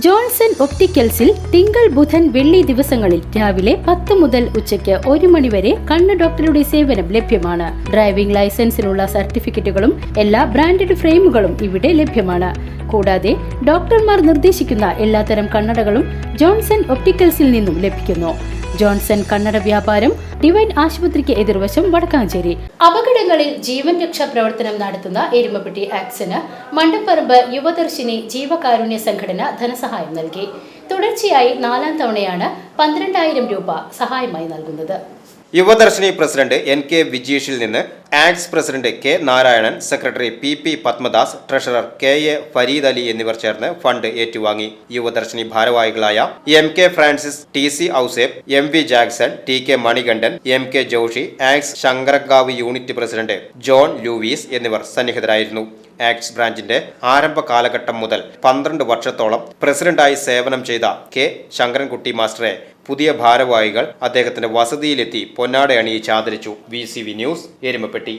Johnson ഒപ്റ്റിക്കൽസിൽ തിങ്കൾ ബുധൻ വെള്ളി ദിവസങ്ങളിൽ രാവിലെ പത്ത് മുതൽ ഉച്ചയ്ക്ക് ഒരു മണിവരെ കണ്ണ് ഡോക്ടറുടെ സേവനം ലഭ്യമാണ്. ഡ്രൈവിംഗ് ലൈസൻസിനുള്ള സർട്ടിഫിക്കറ്റുകളും എല്ലാ ബ്രാൻഡഡ് ഫ്രെയിമുകളും ഇവിടെ ലഭ്യമാണ്. കൂടാതെ ഡോക്ടർമാർ നിർദ്ദേശിക്കുന്ന എല്ലാത്തരം കണ്ണടകളും ജോൺസൺ ഒപ്റ്റിക്കൽസിൽ നിന്നും ലഭിക്കുന്നു. ജോൺസൺ കണ്ണട വ്യാപാരം ഡിവൈൻ ആശുപത്രിക്ക് എതിർവശം വടക്കാഞ്ചേരി. അപകടങ്ങളിൽ ജീവൻ രക്ഷാ പ്രവർത്തനം നടത്തുന്ന എരുമപ്പെട്ടി ആക്സിന് മണ്ടപ്പറമ്പ് യുവദർശിനി ജീവകാരുണ്യ സംഘടന ധനസഹായം നൽകി. തുടർച്ചയായി നാലാം തവണയാണ് പന്ത്രണ്ടായിരം രൂപ സഹായമായി നൽകുന്നത്. യുവദർശിനി പ്രസിഡന്റ് എൻ കെ വിജീഷിൽ നിന്ന് ax president K Narayanan secretary P P Padmadas treasurer K A Fareed Ali എന്നിവർ ചേർന്ന് ഫണ്ട് ഏറ്റുവാങ്ങി. യുവദർശിനി ഭാരവാഹികളായ M K Francis T C Ouseph M V Jackson T K Manikandan M K Joshy ax Shankaragav unit president John Lewis എന്നിവർ സന്നിഹിതരായിരുന്നു. Acts ബ്രാഞ്ചിന്റെ ആരംഭ കാലഘട്ടം മുതൽ പന്ത്രണ്ട് വർഷത്തോളം പ്രസിഡന്റായി സേവനം ചെയ്ത കെ ശങ്കരൻകുട്ടി മാസ്റ്ററെ പുതിയ ഭാരവാഹികൾ അദ്ദേഹത്തിന്റെ വസതിയിലെത്തി പൊന്നാട അണിയിച്ച് ആദരിച്ചു വി ന്യൂസ് എരുമപ്പെട്ടി.